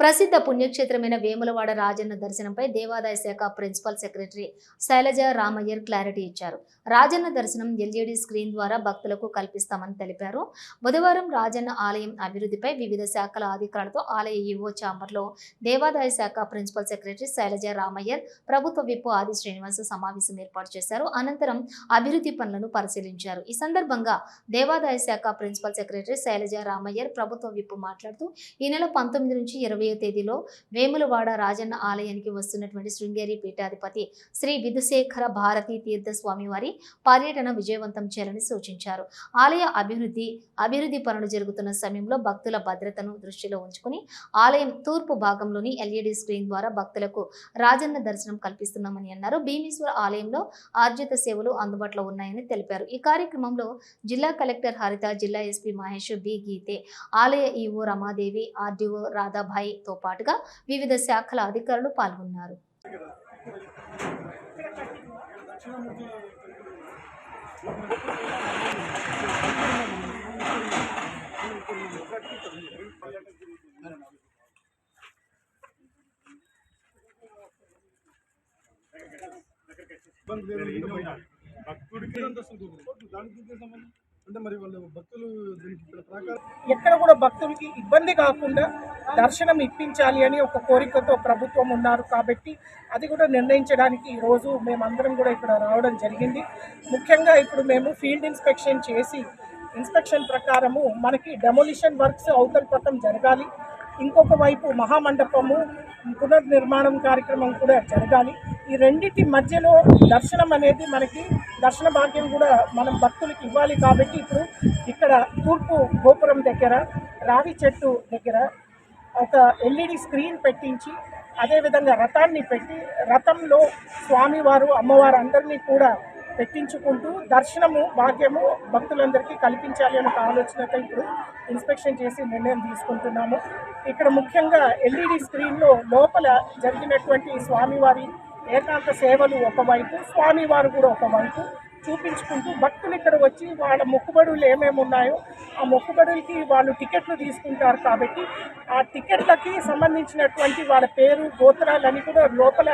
ప్రసిద్ధ పుణ్యక్షేత్రమైన వేములవాడ రాజన్న దర్శనంపై దేవాదాయ శాఖ principal secretary Sailaja Ramaiyer clarity ఇచ్చారు. రాజన్న దర్శనం ఎల్ఈడి స్క్రీన్ ద్వారా భక్తులకు కల్పిస్తామని తెలిపారు. బుధవారం రాజన్న ఆలయం అభివృద్ధిపై వివిధ శాఖల అధికారులతో ఆలయ ఈవో చాంబర్లో దేవాదాయ శాఖ ప్రిన్సిపల్ సెక్రటరీ శైలజ రామయ్యర్ ప్రభుత్వ విప్పు ఆది శ్రీనివాస్ సమావేశం ఏర్పాటు చేశారు. అనంతరం అభివృద్ధి పనులను పరిశీలించారు. ఈ సందర్భంగా దేవాదాయ శాఖ ప్రిన్సిపల్ సెక్రటరీ శైలజ రామయ్యర్ ప్రభుత్వ విప్పు మాట్లాడుతూ ఈ నెల పంతొమ్మిది నుంచి ఇరవై ఇరవయో తేదీలో వేములవాడ రాజన్న ఆలయానికి వస్తున్నటువంటి శృంగేరి పీఠాధిపతి శ్రీ విధుశేఖర భారతీ తీర్థ స్వామి వారి పర్యటన విజయవంతం చేయాలని సూచించారు. ఆలయ అభివృద్ధి అభివృద్ధి పనులు జరుగుతున్న సమయంలో భక్తుల భద్రతను దృష్టిలో ఉంచుకుని ఆలయం తూర్పు భాగంలోని ఎల్ఈడి స్క్రీన్ ద్వారా భక్తులకు రాజన్న దర్శనం కల్పిస్తున్నామని అన్నారు. భీమేశ్వర ఆలయంలో ఆర్జిత సేవలు అందుబాటులో ఉన్నాయని తెలిపారు. ఈ కార్యక్రమంలో జిల్లా కలెక్టర్ హరిత జిల్లా ఎస్పీ మహేష్ బి గీతే ఆలయ ఈఓ రమాదేవి ఆర్డీఓ రాధాభాయ్ తో పాటుగా వివిధ శాఖల అధికారులు పాల్గొన్నారు భక్తుడికి ఎంత వస్తుంది? దానికి దీనికి సంబంధం అంటే మరి వాళ్ళు భక్తులు ఎక్కడ కూడా భక్తులకి ఇబ్బంది కాకుండా దర్శనం ఇప్పించాలి అని ఒక కోరికతో ప్రభుత్వం ఉన్నారు కాబట్టి అది కూడా నిర్ణయించడానికి ఈరోజు మేమందరం కూడా ఇక్కడ రావడం జరిగింది. ముఖ్యంగా ఇప్పుడు మేము ఫీల్డ్ ఇన్స్పెక్షన్ చేసి ఇన్స్పెక్షన్ ప్రకారము మనకి డెమోలిషన్ వర్క్స్ అవతల పక్కన జరగాలి. ఇంకొక వైపు మహామండపము పునర్నిర్మాణం కార్యక్రమం కూడా జరగాలి. ఈ రెండింటి మధ్యలో దర్శనం అనేది మనకి దర్శన భాగ్యం కూడా మనం భక్తులకి ఇవ్వాలి కాబట్టి ఇప్పుడు ఇక్కడ తూర్పు గోపురం దగ్గర రావి చెట్టు దగ్గర ఒక ఎల్ఈడి స్క్రీన్ పెట్టించి అదేవిధంగా రథాన్ని పెట్టి రథంలో స్వామివారు అమ్మవారు అందరినీ కూడా పెట్టించుకుంటూ దర్శనము భాగ్యము భక్తులందరికీ కల్పించాలి అనే ఆలోచనతో ఇప్పుడు ఇన్స్పెక్షన్ చేసి నిర్ణయం తీసుకుంటున్నాము. ఇక్కడ ముఖ్యంగా ఎల్ఈడి స్క్రీన్లో లోపల జరిగినటువంటి స్వామివారి ఏకాంత సేవలు ఒకవైపు స్వామివారు కూడా ఒకవైపు చూపించుకుంటూ భక్తులు ఇక్కడ వచ్చి వాళ్ళ మొక్కుబడులు ఏమేమి ఉన్నాయో ఆ మొక్కుబడులకి వాళ్ళు టికెట్లు తీసుకుంటారు కాబట్టి ఆ టికెట్లకి సంబంధించినటువంటి వాళ్ళ పేరు గోత్రాలని కూడా లోపల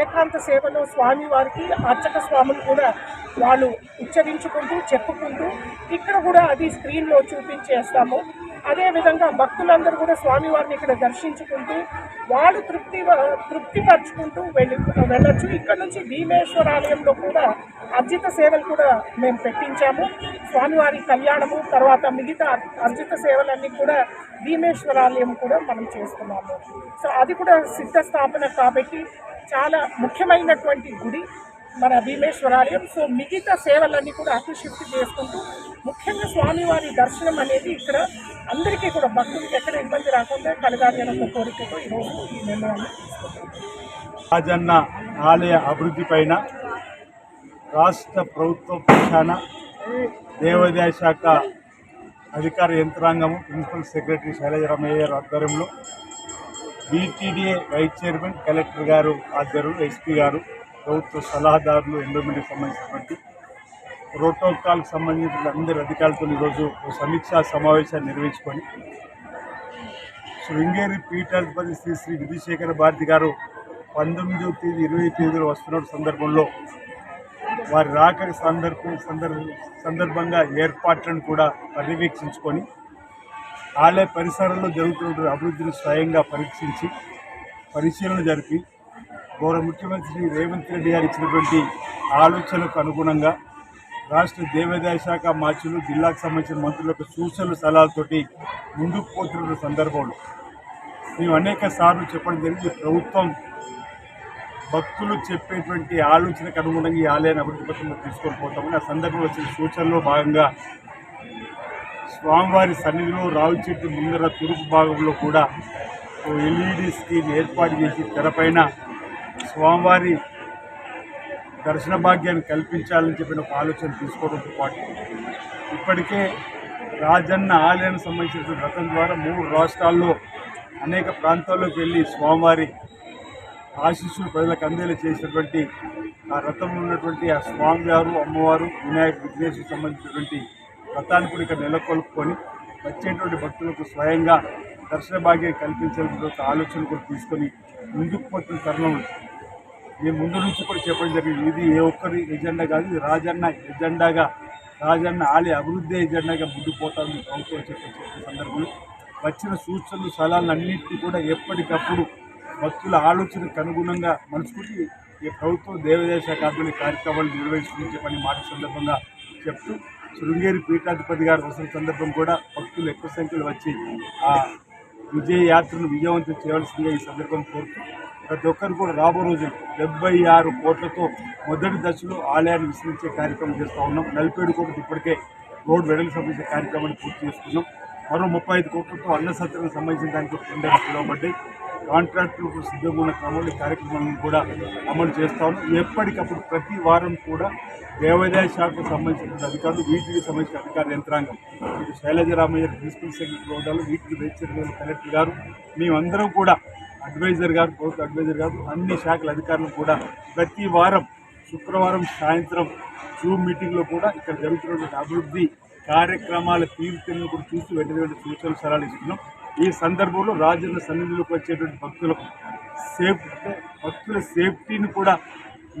ఏకాంత సేవలో స్వామి వారికి అర్చక స్వాములు కూడా వాళ్ళు ఉచ్చరించుకుంటూ చెప్పుకుంటూ ఇక్కడ కూడా అది స్క్రీన్లో చూపించేస్తాము. అదేవిధంగా భక్తులందరూ కూడా స్వామివారిని ఇక్కడ దర్శించుకుంటూ వాళ్ళు తృప్తి తృప్తిపరచుకుంటూ వెళ్ళి వెళ్ళొచ్చు. ఇక్కడ నుంచి భీమేశ్వర ఆలయంలో కూడా అర్జిత సేవలు కూడా మేము పెట్టించాము. స్వామివారి కళ్యాణము తర్వాత మిగతా అర్జిత సేవలన్నీ కూడా భీమేశ్వర ఆలయం కూడా మనం చేస్తున్నాము. సో అది కూడా సిద్ధ స్థాపన కాబట్టి చాలా ముఖ్యమైనటువంటి గుడి మన భీమేశ్వరాలయం సో మిగతా సేవలన్నీ కూడా అటు షిఫ్ట్ చేసుకుంటూ ముఖ్యంగా స్వామివారి దర్శనం అనేది ఇక్కడ అందరికీ కూడా భక్తులకి ఎక్కడ ఇబ్బంది రాకుండా కలగాలి అన్న కోరికతో ఈరోజు ఈ నిర్ణయాన్ని రాజన్న ఆలయ అభివృద్ధి పైన రాష్ట్ర ప్రభుత్వ పక్షాన దేవాదాయ శాఖ అధికార యంత్రాంగము ప్రిన్సిపల్ సెక్రటరీ శైలజ రమయ్య ఆధ్వర్యంలో బీటీడీఏ వైస్ చైర్మన్ కలెక్టర్ గారు ఆధ్వర్యంలో ఎస్పీ గారు ప్రభుత్వ సలహాదారులు ఎండోమెంట్కి సంబంధించినటువంటి ప్రోటోకాల్కి సంబంధించిన అందరి అధికారులతో ఈరోజు సమీక్షా సమావేశాన్ని నిర్వహించుకొని శృంగేరి పీఠాధిపతి శ్రీ శ్రీ విధుశేఖర భారతి గారు పంతొమ్మిదవ తేదీ ఇరవై తేదీలో వస్తున్న సందర్భంలో వారి రాక సందర్భం సందర్భ సందర్భంగా ఏర్పాట్లను కూడా పర్యవేక్షించుకొని ఆలయ పరిసరాల్లో జరుగుతున్న అభివృద్ధిని స్వయంగా పరీక్షించి పరిశీలన జరిపి గౌరవ ముఖ్యమంత్రి శ్రీ రేవంత్ రెడ్డి గారు ఇచ్చినటువంటి ఆలోచనకు అనుగుణంగా రాష్ట్ర దేవాదాయ శాఖ మార్చులు జిల్లాకు సంబంధించిన మంత్రులకు సూచనలు సలహాలతోటి ముందుకు పోతున్న సందర్భంలో మేము అనేక సార్లు చెప్పడం జరిగింది. ప్రభుత్వం భక్తులు చెప్పేటువంటి ఆలోచనకు అనుగుణంగా ఈ ఆలయాన్ని అభివృద్ధి పత్రంలో తీసుకొని పోతామని ఆ సందర్భంలో వచ్చిన సూచనలో భాగంగా స్వామివారి సన్నిధిలో రావి చెట్టు ముందర తూర్పు భాగంలో కూడా ఓ ఎల్ఈడి స్క్రీన్ ఏర్పాటు చేసి తెరపైన స్వామివారి దర్శన భాగ్యాన్ని కల్పించాలని చెప్పిన ఒక ఆలోచన తీసుకోవడంతో పాటు ఇప్పటికే రాజన్న ఆలయానికి సంబంధించిన రథం ద్వారా మూడు రాష్ట్రాల్లో అనేక ప్రాంతాల్లోకి వెళ్ళి స్వామివారి ఆశీస్సులు ప్రజలకు అందేలా చేసినటువంటి ఆ రథంలో ఉన్నటువంటి ఆ స్వామివారు అమ్మవారు వినాయక విఘ్నేశ్వరికి సంబంధించినటువంటి వ్రతాన్ని కూడా ఇక్కడ నెలకొల్పుకొని వచ్చేటువంటి భక్తులకు స్వయంగా దర్శన భాగ్యం కల్పించేటువంటి ఒక ఆలోచన కూడా తీసుకొని ముందుకు పోతున్న తరుణం నేను ముందు నుంచి కూడా చెప్పడం జరిగింది. ఇది ఏ ఒక్కరి ఎజెండా కాదు ఇది రాజన్న ఎజెండాగా రాజన్న ఆలయ అభివృద్ధి ఎజెండాగా ముందుకు పోతామని ప్రభుత్వం చెప్పే సందర్భంలో వచ్చిన సూచనలు సలహాలను అన్నింటినీ కూడా ఎప్పటికప్పుడు భక్తుల ఆలోచనకు అనుగుణంగా మనసుకుంటే ఈ ప్రభుత్వం దేవాదాయ శాఖ కార్యక్రమాలు నిర్వహిస్తుందని చెప్పని మాట సందర్భంగా చెప్తూ శృంగేరి పీఠాధిపతి గారు వస్తున్న సందర్భం కూడా భక్తులు ఎక్కువ సంఖ్యలో వచ్చి ఆ విజయ యాత్రను విజయవంతం చేయవలసిందిగా ఈ సందర్భం కోరుతూ ప్రతి ఒక్కరు కూడా రాబో రోజు డెబ్బై ఆరు కోట్లతో మొదటి దశలో ఆలయాన్ని విస్తరించే కార్యక్రమం చేస్తూ ఉన్నాం. నలభై కోట్లు ఇప్పటికే రోడ్ వెడలు సంబంధించిన కార్యక్రమాన్ని పూర్తి చేసుకున్నాం. మరో ముప్పై ఐదు కోట్లతో అన్న సత్రానికి సంబంధించిన దానికి టెండర్లు పిలువబడ్డాయి కాంట్రాక్టులకు సిద్ధమైన సిద్ధంగా ఉన్న క్రమంలో ఈ కార్యక్రమాలను కూడా అమలు చేస్తాము. ఎప్పటికప్పుడు ప్రతి వారం కూడా దేవాదాయ శాఖకు సంబంధించిన అధికారులు వీటికి సంబంధించిన అధికార యంత్రాంగం ఇటు శైలజరామయ్య ప్రిన్సిపల్ సెక్రటరీ హోదాలు వీటికి వేచిన కలెక్టర్ గారు మేమందరం కూడా అడ్వైజర్ గారు ప్రభుత్వ అడ్వైజర్ గారు అన్ని శాఖల అధికారులు కూడా ప్రతి వారం శుక్రవారం సాయంత్రం జూమ్ మీటింగ్లో కూడా ఇక్కడ జరుగుతున్నటువంటి అభివృద్ధి కార్యక్రమాల తీరుతెన్ను కూడా చూసి వెంటనే వెంటనే సూచనలు సలహాలు ఇస్తున్నాం. ఈ సందర్భంలో రాజన్న సన్నిధిలోకి వచ్చేటువంటి భక్తులకు సేఫ్ భక్తుల సేఫ్టీని కూడా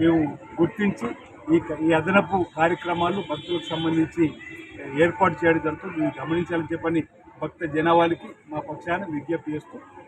మేము గుర్తించి ఈ ఈ అదనపు కార్యక్రమాలు భక్తులకు సంబంధించి ఏర్పాటు చేయడం జరుగుతుంది. మీరు గమనించాలని చెప్పని భక్త జనాభాలకి మా పక్షాన విజ్ఞప్తి చేస్తూ